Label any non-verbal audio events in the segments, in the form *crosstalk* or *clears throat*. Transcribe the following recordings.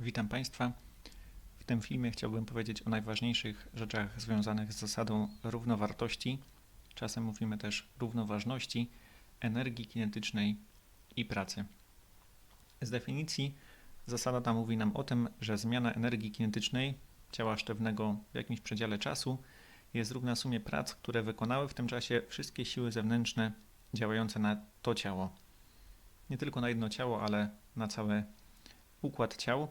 Witam Państwa. W tym filmie chciałbym powiedzieć o najważniejszych rzeczach związanych z zasadą równowartości, czasem mówimy też równoważności, energii kinetycznej i pracy. Z definicji zasada ta mówi nam o tym, że zmiana energii kinetycznej ciała sztywnego w jakimś przedziale czasu jest równa sumie prac, które wykonały w tym czasie wszystkie siły zewnętrzne działające na to ciało. Nie tylko na jedno ciało, ale na cały układ ciał.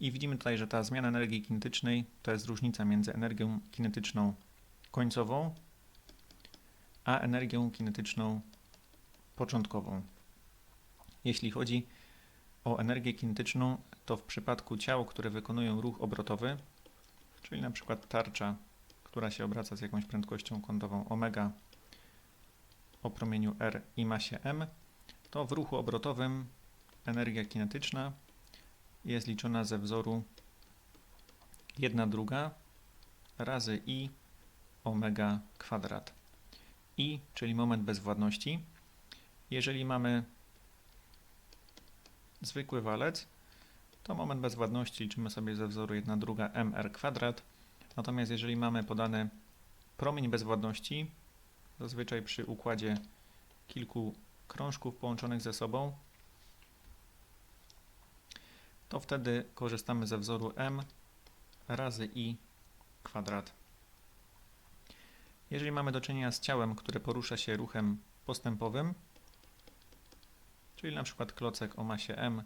I widzimy tutaj, że ta zmiana energii kinetycznej to jest różnica między energią kinetyczną końcową a energią kinetyczną początkową. Jeśli chodzi o energię kinetyczną, to w przypadku ciał, które wykonują ruch obrotowy, czyli na przykład tarcza, która się obraca z jakąś prędkością kątową omega o promieniu r i masie m, to w ruchu obrotowym energia kinetyczna jest liczona ze wzoru 1 druga razy i omega kwadrat. I, czyli moment bezwładności. Jeżeli mamy zwykły walec, to moment bezwładności liczymy sobie ze wzoru 1 druga mr kwadrat. Natomiast jeżeli mamy podany promień bezwładności, zazwyczaj przy układzie kilku krążków połączonych ze sobą, to wtedy korzystamy ze wzoru m razy i kwadrat. Jeżeli mamy do czynienia z ciałem, które porusza się ruchem postępowym, czyli na przykład klocek o masie m,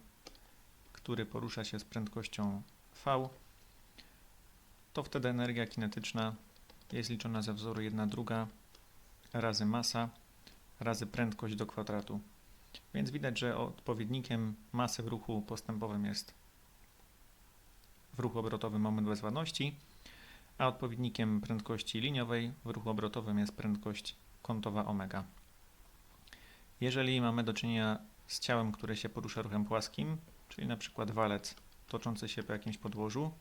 który porusza się z prędkością v, to wtedy energia kinetyczna jest liczona ze wzoru 1 druga razy masa razy prędkość do kwadratu. Więc widać, że odpowiednikiem masy w ruchu postępowym jest w ruchu obrotowym moment bezwładności, a odpowiednikiem prędkości liniowej w ruchu obrotowym jest prędkość kątowa omega. Jeżeli mamy do czynienia z ciałem, które się porusza ruchem płaskim, czyli na przykład walec toczący się po jakimś podłożu,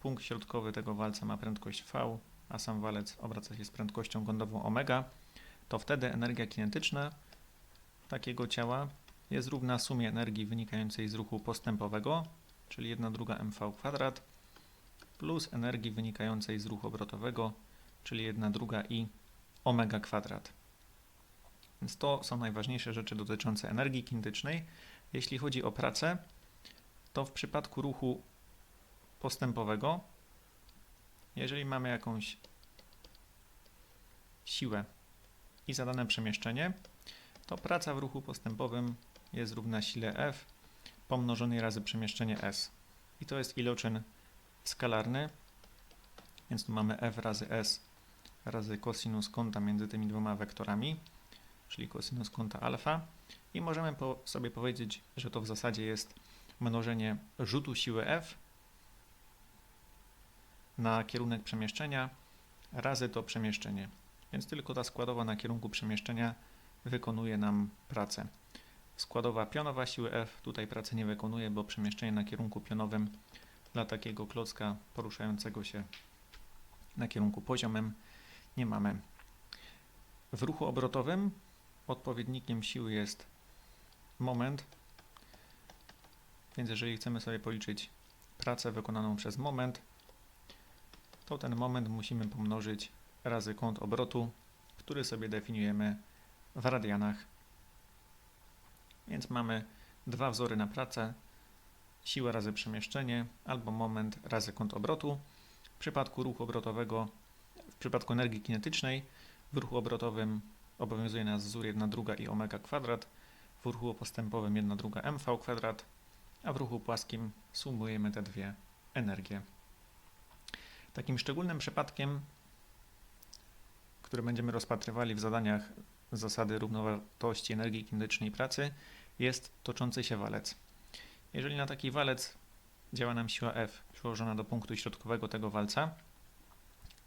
punkt środkowy tego walca ma prędkość v, a sam walec obraca się z prędkością kątową omega, to wtedy energia kinetyczna takiego ciała jest równa sumie energii wynikającej z ruchu postępowego, czyli 1 druga mv kwadrat, plus energii wynikającej z ruchu obrotowego, czyli 1 druga i omega kwadrat. Więc to są najważniejsze rzeczy dotyczące energii kinetycznej. Jeśli chodzi o pracę, to w przypadku ruchu postępowego, jeżeli mamy jakąś siłę i zadane przemieszczenie, to praca w ruchu postępowym jest równa sile F pomnożonej razy przemieszczenie S. I to jest iloczyn skalarny, więc tu mamy F razy S razy cosinus kąta między tymi dwoma wektorami, czyli cosinus kąta alfa. I możemy po sobie powiedzieć, że to w zasadzie jest mnożenie rzutu siły F na kierunek przemieszczenia razy to przemieszczenie. Więc tylko ta składowa na kierunku przemieszczenia wykonuje nam pracę. Składowa pionowa siły F tutaj pracy nie wykonuje, bo przemieszczenie na kierunku pionowym dla takiego klocka poruszającego się na kierunku poziomym nie mamy. W ruchu obrotowym odpowiednikiem siły jest moment, więc jeżeli chcemy sobie policzyć pracę wykonaną przez moment, to ten moment musimy pomnożyć razy kąt obrotu, który sobie definiujemy w radianach. Więc mamy dwa wzory na pracę, siła razy przemieszczenie albo moment razy kąt obrotu. W przypadku ruchu obrotowego, w przypadku energii kinetycznej, w ruchu obrotowym obowiązuje nas wzór 1 druga i omega kwadrat, w ruchu postępowym 1 druga mv kwadrat, a w ruchu płaskim sumujemy te dwie energie. Takim szczególnym przypadkiem, który będziemy rozpatrywali w zadaniach zasady równowartości energii kinetycznej pracy, jest toczący się walec. Jeżeli na taki walec działa nam siła F przyłożona do punktu środkowego tego walca,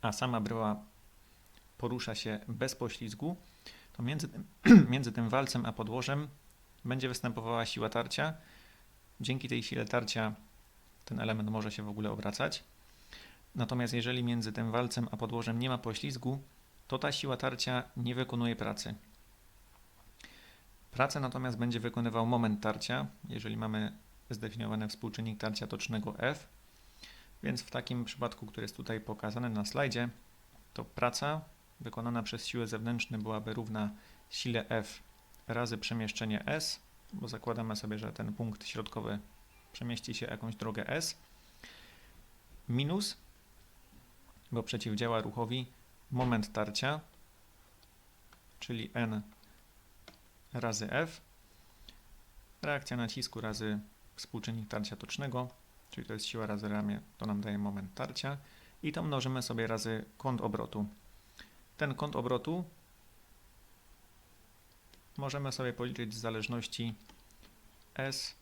a sama bryła porusza się bez poślizgu, to między tym, *clears throat* między tym walcem a podłożem będzie występowała siła tarcia. Dzięki tej sile tarcia ten element może się w ogóle obracać. Natomiast jeżeli między tym walcem a podłożem nie ma poślizgu, to ta siła tarcia nie wykonuje pracy. Pracę natomiast będzie wykonywał moment tarcia. Jeżeli mamy zdefiniowany współczynnik tarcia tocznego F. Więc w takim przypadku, który jest tutaj pokazany na slajdzie, to praca wykonana przez siłę zewnętrzne byłaby równa sile F razy przemieszczenie S, bo zakładamy sobie, że ten punkt środkowy przemieści się jakąś drogę S, minus, bo przeciwdziała ruchowi, moment tarcia, czyli N razy F, reakcja nacisku razy współczynnik tarcia tocznego, czyli to jest siła razy ramię, to nam daje moment tarcia i to mnożymy sobie razy kąt obrotu. Ten kąt obrotu możemy sobie policzyć z zależności S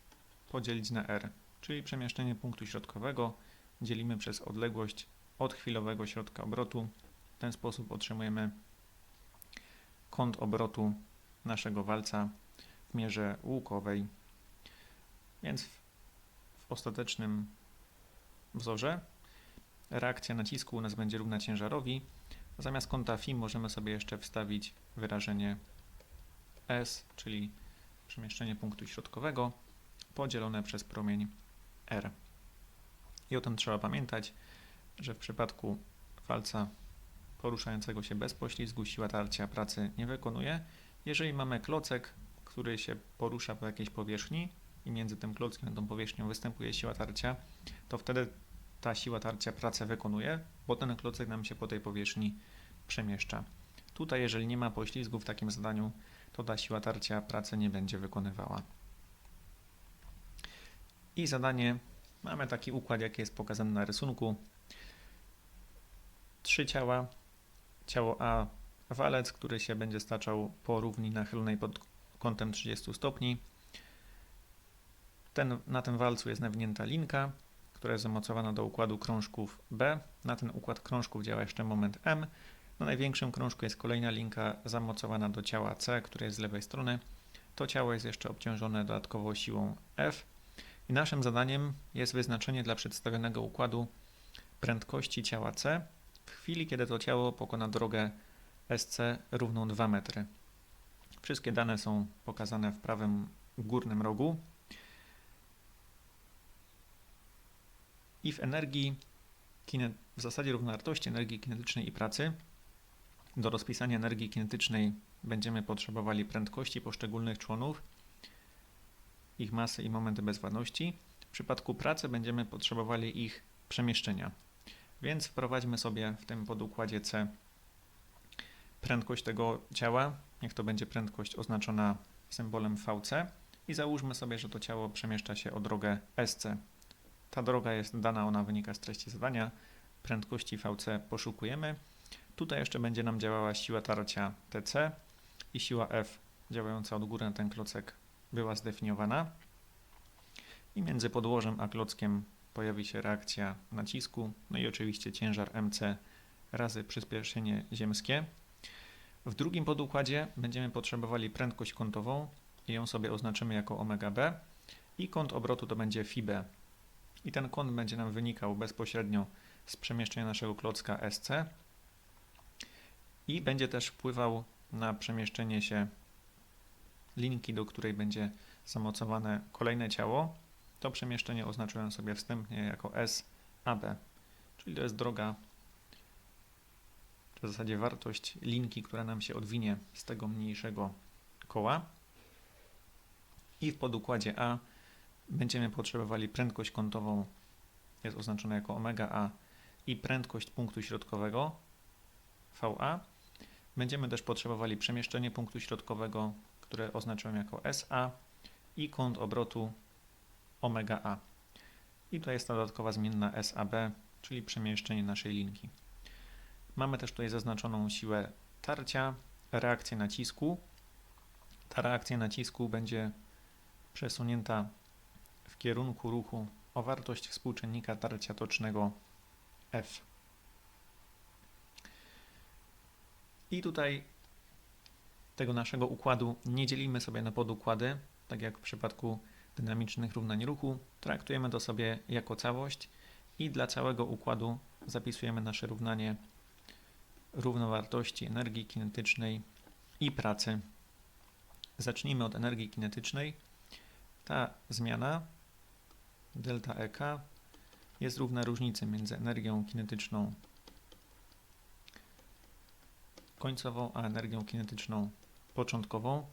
podzielić na R, czyli przemieszczenie punktu środkowego dzielimy przez odległość od chwilowego środka obrotu. Ten sposób otrzymujemy kąt obrotu naszego walca w mierze łukowej. Więc w, w ostatecznym wzorze reakcja nacisku u nas będzie równa ciężarowi. Zamiast kąta phi możemy sobie jeszcze wstawić wyrażenie S, czyli przemieszczenie punktu środkowego podzielone przez promień R. I o tym trzeba pamiętać, że w przypadku walca poruszającego się bez poślizgu siła tarcia pracy nie wykonuje. Jeżeli mamy klocek, który się porusza po jakiejś powierzchni i między tym klockiem a tą powierzchnią występuje siła tarcia, to wtedy ta siła tarcia pracę wykonuje, bo ten klocek nam się po tej powierzchni przemieszcza. Tutaj, jeżeli nie ma poślizgu w takim zadaniu, to ta siła tarcia pracy nie będzie wykonywała. I zadanie, mamy taki układ, jaki jest pokazany na rysunku. Trzy ciała. Ciało A walec, który się będzie staczał po równi nachylonej pod kątem 30 stopni. Ten, na tym walcu jest nawinięta linka, która jest zamocowana do układu krążków B. Na ten układ krążków działa jeszcze moment M. Na największym krążku jest kolejna linka zamocowana do ciała C, które jest z lewej strony. To ciało jest jeszcze obciążone dodatkowo siłą F. I naszym zadaniem jest wyznaczenie dla przedstawionego układu prędkości ciała C chwili, kiedy to ciało pokona drogę SC równą 2 metry. Wszystkie dane są pokazane w prawym górnym rogu. I w energii, w zasadzie równowartości energii kinetycznej i pracy, do rozpisania energii kinetycznej będziemy potrzebowali prędkości poszczególnych członów, ich masy i momenty bezwładności. W przypadku pracy będziemy potrzebowali ich przemieszczenia. Więc wprowadźmy sobie w tym podukładzie C prędkość tego ciała. Niech to będzie prędkość oznaczona symbolem VC i załóżmy sobie, że to ciało przemieszcza się o drogę SC. Ta droga jest dana, ona wynika z treści zadania. Prędkości VC poszukujemy. Tutaj jeszcze będzie nam działała siła tarcia TC i siła F działająca od góry na ten klocek była zdefiniowana. I między podłożem a klockiem pojawi się reakcja nacisku, no i oczywiście ciężar MC razy przyspieszenie ziemskie. W drugim podukładzie będziemy potrzebowali prędkość kątową i ją sobie oznaczymy jako omega b i kąt obrotu to będzie phi b. I ten kąt będzie nam wynikał bezpośrednio z przemieszczenia naszego klocka SC i będzie też wpływał na przemieszczenie się linki, do której będzie zamocowane kolejne ciało. To przemieszczenie oznaczyłem sobie wstępnie jako SAB, czyli to jest droga, w zasadzie wartość linki, która nam się odwinie z tego mniejszego koła. I w podukładzie A będziemy potrzebowali prędkość kątową, jest oznaczona jako omega A, i prędkość punktu środkowego VA. Będziemy też potrzebowali przemieszczenie punktu środkowego które oznaczyłem jako SA i kąt obrotu omega A. I tutaj jest ta dodatkowa zmienna SAB, czyli przemieszczenie naszej linki. Mamy też tutaj zaznaczoną siłę tarcia, reakcję nacisku. Ta reakcja nacisku będzie przesunięta w kierunku ruchu o wartość współczynnika tarcia tocznego F. I tutaj tego naszego układu nie dzielimy sobie na podukłady, tak jak w przypadku dynamicznych równań ruchu. Traktujemy to sobie jako całość i dla całego układu zapisujemy nasze równanie równowartości energii kinetycznej i pracy. Zacznijmy od energii kinetycznej. Ta zmiana delta EK jest równa różnicy między energią kinetyczną końcową, a energią kinetyczną początkową.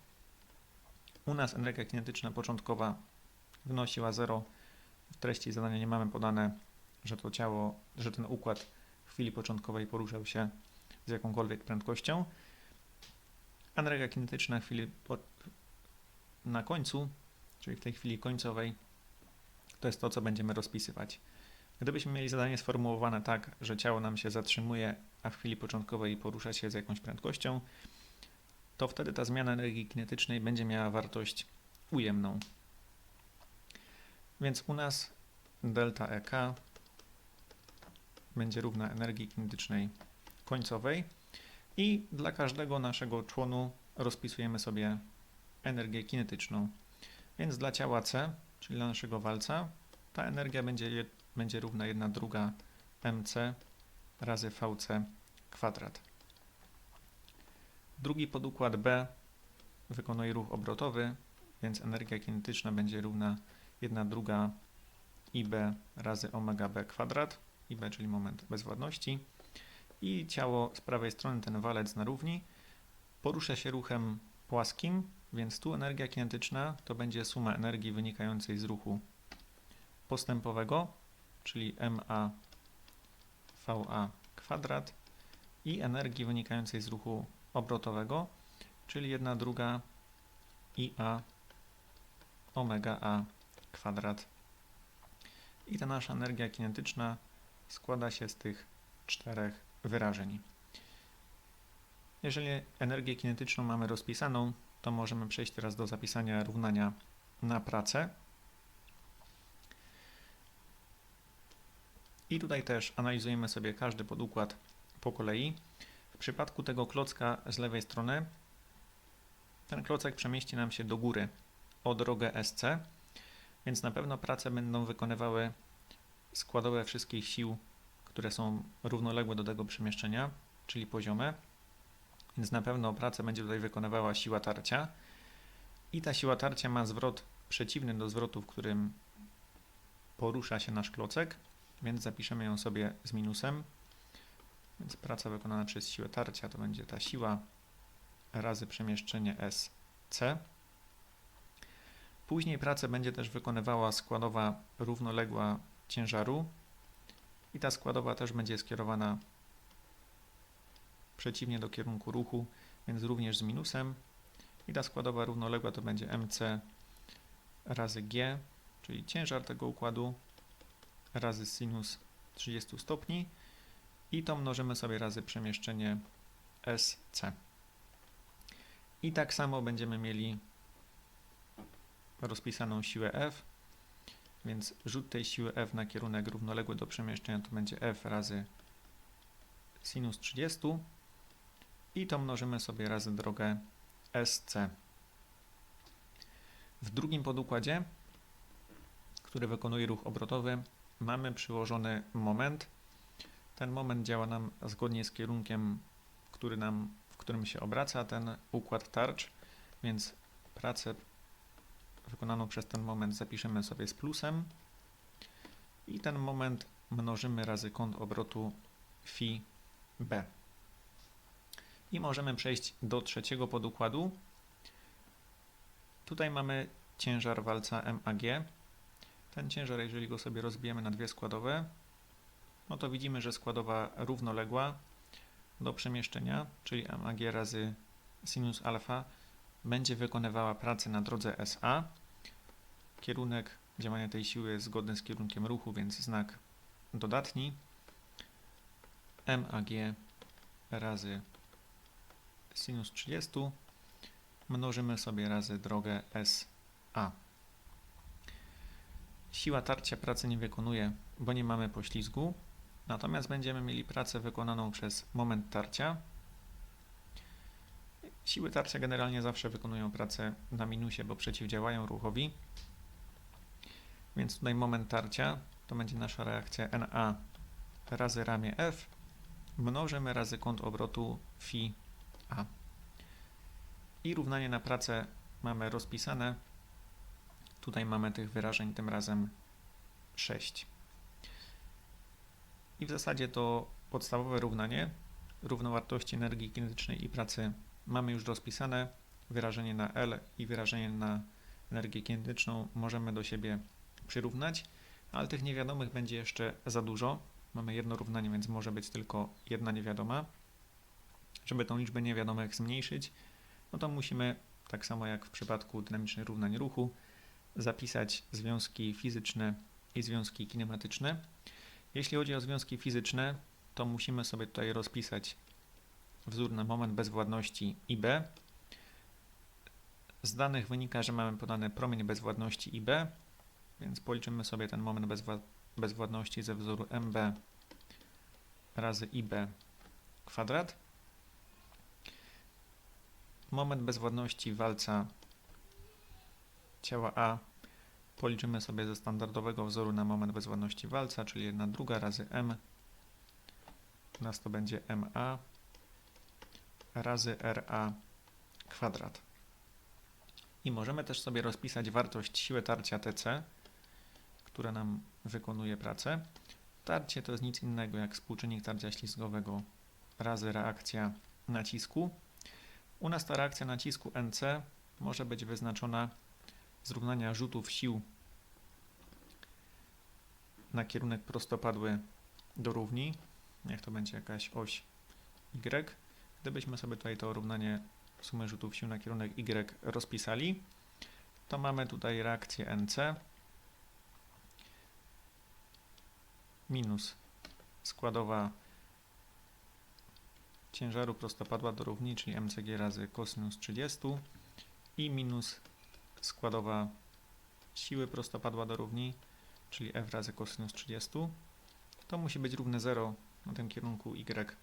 U nas energia kinetyczna początkowa wynosiła 0. W treści zadania nie mamy podane, że to ciało, że ten układ w chwili początkowej poruszał się z jakąkolwiek prędkością. Energia kinetyczna w chwili po, na końcu, czyli w tej chwili końcowej, to jest to, co będziemy rozpisywać. Gdybyśmy mieli zadanie sformułowane tak, że ciało nam się zatrzymuje, a w chwili początkowej porusza się z jakąś prędkością, to wtedy ta zmiana energii kinetycznej będzie miała wartość ujemną. Więc u nas delta EK będzie równa energii kinetycznej końcowej i dla każdego naszego członu rozpisujemy sobie energię kinetyczną. Więc dla ciała C, czyli dla naszego walca, ta energia będzie, będzie równa 1 druga mc razy vc kwadrat. Drugi podukład B wykonuje ruch obrotowy, więc energia kinetyczna będzie równa 1 druga IB razy omega B kwadrat, IB czyli moment bezwładności. I ciało z prawej strony, ten walec na równi, porusza się ruchem płaskim, więc tu energia kinetyczna to będzie suma energii wynikającej z ruchu postępowego, czyli MA VA kwadrat i energii wynikającej z ruchu obrotowego, czyli 1 druga IA omega A kwadrat. I ta nasza energia kinetyczna składa się z tych czterech wyrażeń. Jeżeli energię kinetyczną mamy rozpisaną, to możemy przejść teraz do zapisania równania na pracę. I tutaj też analizujemy sobie każdy podukład po kolei. W przypadku tego klocka z lewej strony, ten klocek przemieści nam się do góry o drogę SC, więc na pewno prace będą wykonywały składowe wszystkich sił, które są równoległe do tego przemieszczenia, czyli poziome. Więc na pewno pracę będzie tutaj wykonywała siła tarcia. I ta siła tarcia ma zwrot przeciwny do zwrotu, w którym porusza się nasz klocek, więc zapiszemy ją sobie z minusem. Więc praca wykonana przez siłę tarcia to będzie ta siła razy przemieszczenie SC. Później pracę będzie też wykonywała składowa równoległa ciężaru i ta składowa też będzie skierowana przeciwnie do kierunku ruchu, więc również z minusem. I ta składowa równoległa to będzie mc razy g, czyli ciężar tego układu, razy sinus 30 stopni i to mnożymy sobie razy przemieszczenie SC. I tak samo będziemy mieli rozpisaną siłę F, więc rzut tej siły F na kierunek równoległy do przemieszczenia to będzie F razy sinus 30 i to mnożymy sobie razy drogę SC. W drugim podukładzie, który wykonuje ruch obrotowy, mamy przyłożony moment. Ten moment działa nam zgodnie z kierunkiem, który nam, w którym się obraca ten układ tarcz, więc pracę wykonaną przez ten moment zapiszemy sobie z plusem i ten moment mnożymy razy kąt obrotu phi b. I możemy przejść do trzeciego podukładu. Tutaj mamy ciężar walca MAG. Ten ciężar, jeżeli go sobie rozbijemy na dwie składowe, no to widzimy, że składowa równoległa do przemieszczenia, czyli MAG razy sinus alfa, będzie wykonywała pracę na drodze SA. Kierunek działania tej siły jest zgodny z kierunkiem ruchu, więc znak dodatni. MAG razy sinus 30 mnożymy sobie razy drogę SA. Siła tarcia pracy nie wykonuje, bo nie mamy poślizgu, natomiast będziemy mieli pracę wykonaną przez moment tarcia. Siły tarcia generalnie zawsze wykonują pracę na minusie, bo przeciwdziałają ruchowi. Więc tutaj moment tarcia to będzie nasza reakcja Na razy ramię F mnożymy razy kąt obrotu phi a. I równanie na pracę mamy rozpisane. Tutaj mamy tych wyrażeń tym razem 6. I w zasadzie to podstawowe równanie równowartości energii kinetycznej i pracy mamy już rozpisane. Wyrażenie na L i wyrażenie na energię kinetyczną możemy do siebie przyrównać, ale tych niewiadomych będzie jeszcze za dużo. Mamy jedno równanie, więc może być tylko jedna niewiadoma. Żeby tą liczbę niewiadomych zmniejszyć, no to musimy, tak samo jak w przypadku dynamicznych równań ruchu, zapisać związki fizyczne i związki kinematyczne. Jeśli chodzi o związki fizyczne, to musimy sobie tutaj rozpisać wzór na moment bezwładności IB. Z danych wynika, że mamy podany promień bezwładności IB, więc policzymy sobie ten moment bezwła bezwładności ze wzoru MB razy IB kwadrat. Moment bezwładności walca ciała A policzymy sobie ze standardowego wzoru na moment bezwładności walca, czyli 1 druga razy m. U nas to będzie ma razy ra kwadrat. I możemy też sobie rozpisać wartość siły tarcia TC, która nam wykonuje pracę. Tarcie to jest nic innego jak współczynnik tarcia ślizgowego razy reakcja nacisku. U nas ta reakcja nacisku NC może być wyznaczona z równania rzutów sił na kierunek prostopadły do równi. Niech to będzie jakaś oś Y. Gdybyśmy sobie tutaj to równanie sumy rzutów sił na kierunek Y rozpisali, to mamy tutaj reakcję NC minus składowa ciężaru prostopadła do równi, czyli mcg razy cosinus 30 i minus składowa siły prostopadła do równi, czyli f razy cosinus 30. To musi być równe 0 na tym kierunku y.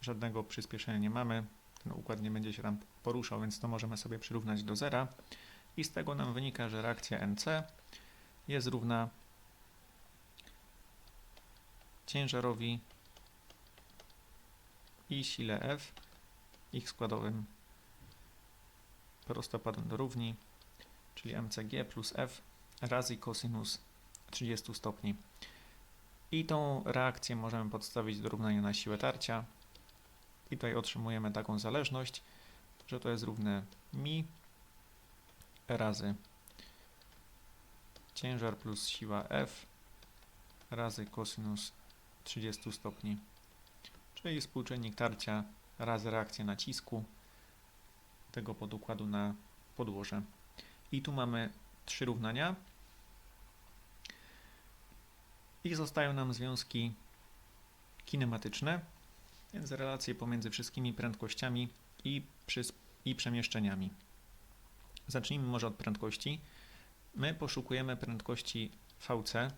Żadnego przyspieszenia nie mamy. Ten układ nie będzie się tam poruszał, więc to możemy sobie przyrównać do zera. I z tego nam wynika, że reakcja NC jest równa ciężarowi i sile F, ich składowym prostopadłem do równi, czyli mcg plus f razy cosinus 30 stopni. I tą reakcję możemy podstawić do równania na siłę tarcia. I tutaj otrzymujemy taką zależność, że to jest równe mi razy ciężar plus siła F razy cosinus 30 stopni, czyli współczynnik tarcia razy reakcja nacisku tego podukładu na podłoże. I tu mamy trzy równania. I zostają nam związki kinematyczne, więc relacje pomiędzy wszystkimi prędkościami i, i przemieszczeniami. Zacznijmy może od prędkości. My poszukujemy prędkości VC,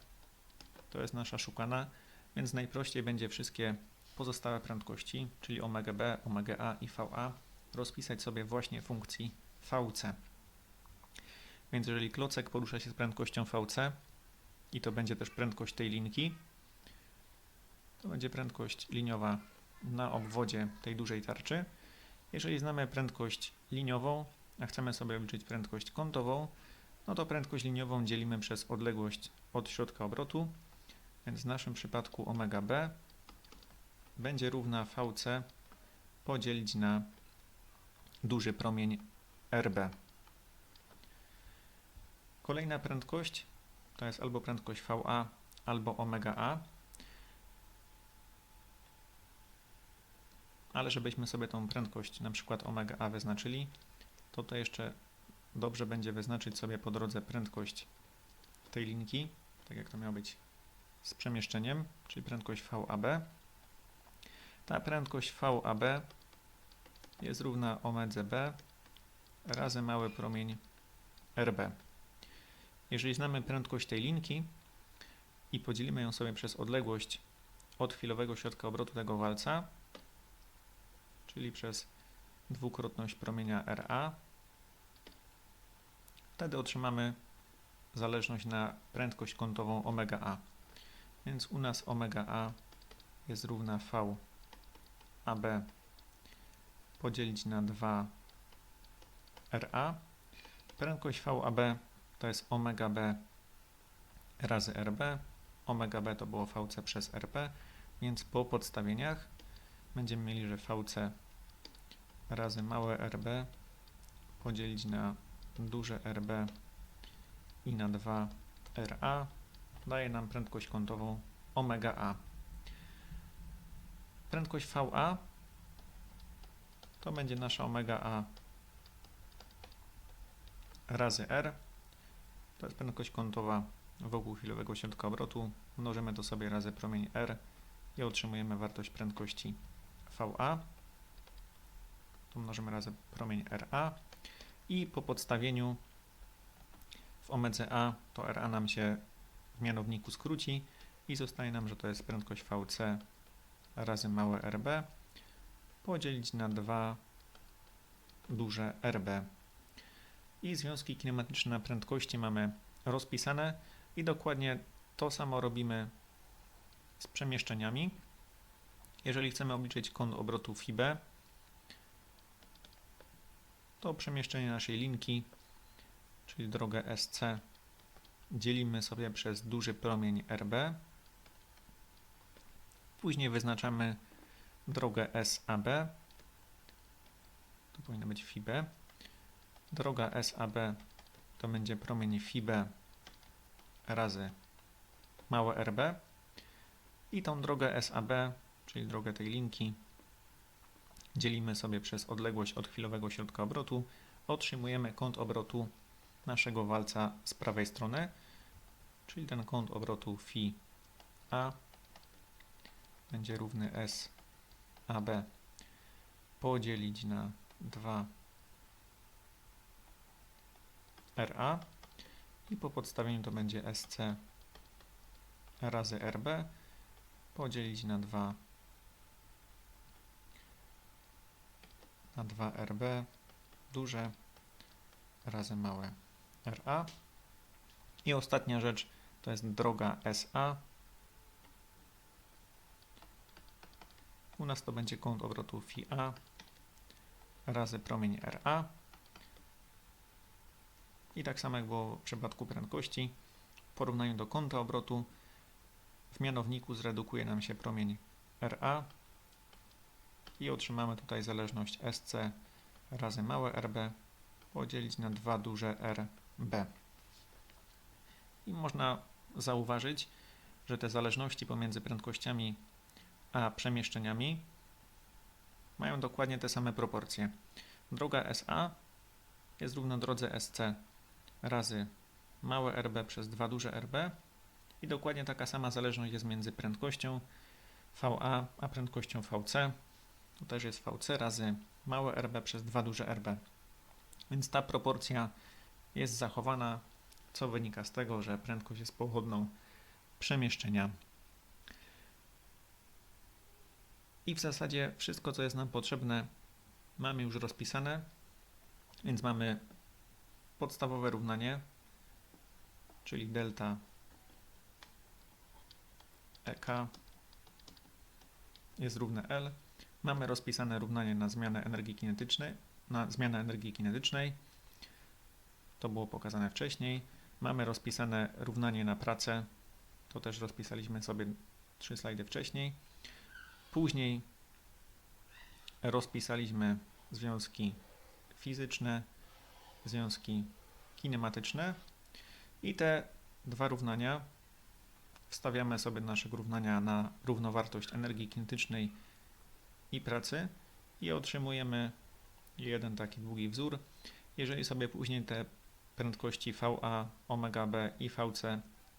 to jest nasza szukana, więc najprościej będzie wszystkie pozostałe prędkości, czyli omega b, omega a i va, rozpisać sobie właśnie funkcji VC. Więc jeżeli klocek porusza się z prędkością VC i to będzie też prędkość tej linki, to będzie prędkość liniowa na obwodzie tej dużej tarczy. Jeżeli znamy prędkość liniową, a chcemy sobie obliczyć prędkość kątową, no to prędkość liniową dzielimy przez odległość od środka obrotu, więc w naszym przypadku omega b będzie równa VC podzielić na duży promień RB. Kolejna prędkość to jest albo prędkość VA, albo omega A. Ale żebyśmy sobie tą prędkość, na przykład omega A wyznaczyli, to to jeszcze dobrze będzie wyznaczyć sobie po drodze prędkość tej linki, tak jak to miało być z przemieszczeniem, czyli prędkość VAB. Ta prędkość VAB jest równa omedze B razy mały promień RB. Jeżeli znamy prędkość tej linki i podzielimy ją sobie przez odległość od chwilowego środka obrotu tego walca, czyli przez dwukrotność promienia RA, wtedy otrzymamy zależność na prędkość kątową omega A. Więc u nas omega A jest równa V AB podzielić na 2 RA. Prędkość VAB to jest omega B razy RB, omega B to było VC przez RP, więc po podstawieniach będziemy mieli, że VC razy małe RB podzielić na duże RB i na 2 RA daje nam prędkość kątową omega A. Prędkość VA to będzie nasza omega A razy R. To jest prędkość kątowa wokół chwilowego środka obrotu. Mnożymy to sobie razy promień R i otrzymujemy wartość prędkości VA. Tu mnożymy razy promień RA i po podstawieniu w omedze A to RA nam się mianowniku skróci i zostaje nam, że to jest prędkość VC razy małe RB podzielić na 2 duże RB. I związki kinematyczne na prędkości mamy rozpisane i dokładnie to samo robimy z przemieszczeniami. Jeżeli chcemy obliczyć kąt obrotu FIB, to przemieszczenie naszej linki, czyli drogę SC, dzielimy sobie przez duży promień RB. Później wyznaczamy drogę SAB. Tu powinno być FIB. Droga SAB to będzie promień FIB razy małe RB. I tą drogę SAB, czyli drogę tej linki, dzielimy sobie przez odległość od chwilowego środka obrotu. Otrzymujemy kąt obrotu naszego walca z prawej strony, czyli ten kąt obrotu Φ A będzie równy S AB podzielić na 2 RA i po podstawieniu to będzie SC razy RB podzielić na 2 na 2 RB duże razy małe RA i ostatnia rzecz to jest droga SA u nas to będzie kąt obrotu FIA razy promień RA i tak samo jak było w przypadku prędkości, w porównaniu do kąta obrotu w mianowniku zredukuje nam się promień RA i otrzymamy tutaj zależność SC razy małe RB podzielić na dwa duże RB. I można zauważyć, że te zależności pomiędzy prędkościami a przemieszczeniami mają dokładnie te same proporcje. Droga SA jest równa drodze SC razy małe RB przez 2 duże RB i dokładnie taka sama zależność jest między prędkością VA a prędkością VC. Tu też jest VC razy małe RB przez 2 duże RB. Więc ta proporcja jest zachowana, co wynika z tego, że prędkość jest pochodną przemieszczenia. I w zasadzie wszystko, co jest nam potrzebne, mamy już rozpisane, więc mamy podstawowe równanie, czyli delta EK jest równe L. Mamy rozpisane równanie na zmianę energii kinetycznej, na zmianę energii kinetycznej. To było pokazane wcześniej. Mamy rozpisane równanie na pracę. To też rozpisaliśmy sobie trzy slajdy wcześniej. Później rozpisaliśmy związki fizyczne, związki kinematyczne i te dwa równania wstawiamy sobie do naszego równania na równowartość energii kinetycznej i pracy i otrzymujemy jeden taki długi wzór. Jeżeli sobie później te prędkości VA, B i VC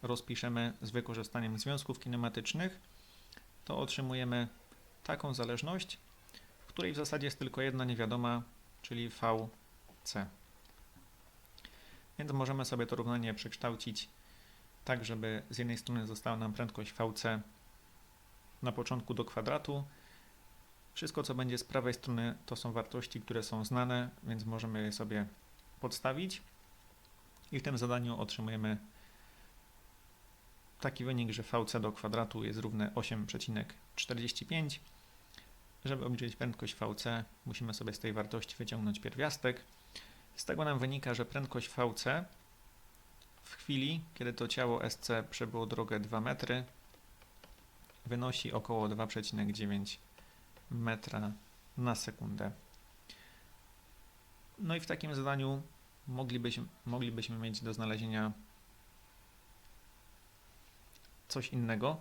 rozpiszemy z wykorzystaniem związków kinematycznych, to otrzymujemy taką zależność, w której w zasadzie jest tylko jedna niewiadoma, czyli VC. Więc możemy sobie to równanie przekształcić tak, żeby z jednej strony została nam prędkość VC na początku do kwadratu. Wszystko, co będzie z prawej strony, to są wartości, które są znane, więc możemy je sobie podstawić. I w tym zadaniu otrzymujemy taki wynik, że VC do kwadratu jest równe 8,45. Żeby obliczyć prędkość VC, musimy sobie z tej wartości wyciągnąć pierwiastek. Z tego nam wynika, że prędkość VC w chwili kiedy to ciało SC przebyło drogę 2 metry, wynosi około 2,9 metra na sekundę. No i w takim zadaniu moglibyśmy, moglibyśmy mieć do znalezienia coś innego.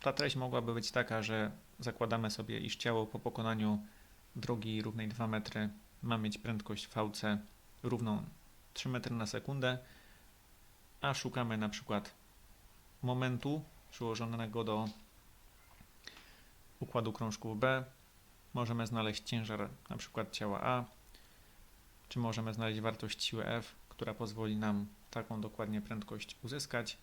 Ta treść mogłaby być taka, że zakładamy sobie, iż ciało po pokonaniu drogi równej 2 metry ma mieć prędkość VC równą 3 metry na sekundę, a szukamy na przykład momentu przyłożonego do układu krążków B. Możemy znaleźć ciężar na przykład ciała A, czy możemy znaleźć wartość siły F, która pozwoli nam taką dokładnie prędkość uzyskać.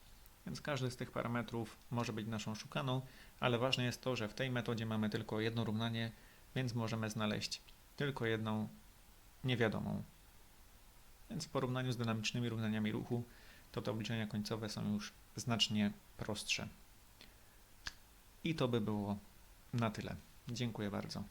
Więc każdy z tych parametrów może być naszą szukaną, ale ważne jest to, że w tej metodzie mamy tylko jedno równanie, więc możemy znaleźć tylko jedną niewiadomą. Więc w porównaniu z dynamicznymi równaniami ruchu, to te obliczenia końcowe są już znacznie prostsze. I to by było na tyle. Dziękuję bardzo.